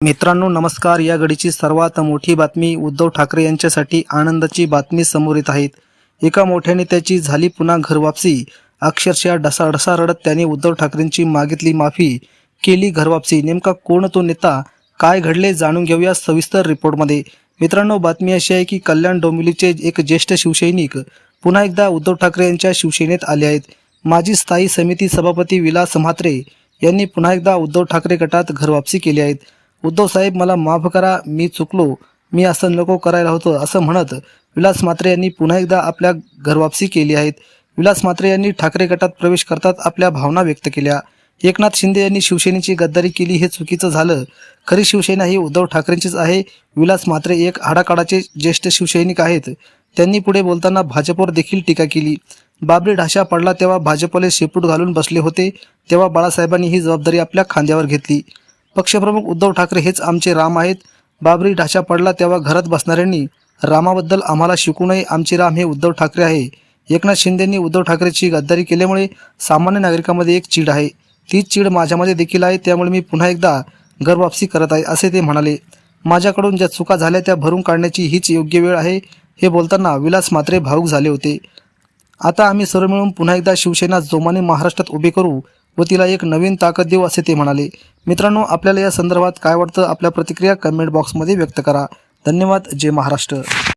मित्रांनो नमस्कार. या घडीची सर्वात मोठी बातमी उद्धव ठाकरे यांच्यासाठी आनंदाची बातमी समोर येत आहेत एका मोठ्या नेत्याची झाली पुन्हा घरवापसी अक्षरशः ढसाढसा रडत त्याने उद्धव ठाकरेंची मागितली माफी केली घरवापसी नेमका कोण तो नेता? काय घडले? जाणून घेऊया सविस्तर रिपोर्टमध्ये. मित्रांनो बातमी अशी आहे की कल्याण डोंबिवलीचे एक ज्येष्ठ शिवसैनिक पुन्हा एकदा उद्धव ठाकरे यांच्या शिवसेनेत आले आहेत. माजी स्थायी समिती सभापती विलास म्हात्रे यांनी पुन्हा एकदा उद्धव ठाकरे गटात घरवापसी केली आहेत. उद्धव साहेब मला माफ करा मी चुकलो. मी असं नको करायला होतं असं म्हणत विलास म्हात्रे यांनी पुन्हा एकदा आपल्या घरवापसी केली आहेत. विलास म्हात्रे यांनी ठाकरे गटात प्रवेश करतात आपल्या भावना व्यक्त केल्या. एकनाथ शिंदे यांनी शिवसेनेची गद्दारी केली हे चुकीचं झालं. खरी शिवसेना ही उद्धव ठाकरेंचीच आहे. विलास म्हात्रे एक आडाकाडाचे ज्येष्ठ शिवसैनिक आहेत. त्यांनी पुढे बोलताना भाजपवर देखील टीका केली. बाबरी ढाशा पडला तेव्हा भाजपले शेपूट घालून बसले होते तेव्हा बाळासाहेबांनी ही जबाबदारी आपल्या खांद्यावर घेतली. पक्षप्रमुख उद्धव ठाकरे हेच आमचे राम आहेत. बाबरी ढाशा पडला तेव्हा घरात बसणाऱ्यांनी रामाबद्दल आम्हाला शिकू नये आमचे राम हे उद्धव ठाकरे आहे. एकनाथ शिंदेंनी उद्धव ठाकरेची गद्दारी केल्यामुळे सामान्य नागरिकांमध्ये एक चीड आहे. तीच चीड माझ्यामध्ये देखील आहे त्यामुळे मी पुन्हा एकदा घरवापसी करत आहे असे ते म्हणाले. माझ्याकडून ज्या चुका झाल्या त्या भरून काढण्याची हीच योग्य वेळ आहे हे बोलताना विलास मात्रे भावूक झाले होते. आता आम्ही सर्व मिळून पुन्हा एकदा शिवसेना जोमाने महाराष्ट्रात उभे करू व तिला एक नवीन ताकद देऊ असे ते म्हणाले. मित्रांनो आपल्याला या संदर्भात काय वाटतं? आपल्या प्रतिक्रिया कमेंट बॉक्समध्ये व्यक्त करा. धन्यवाद. जय महाराष्ट्र.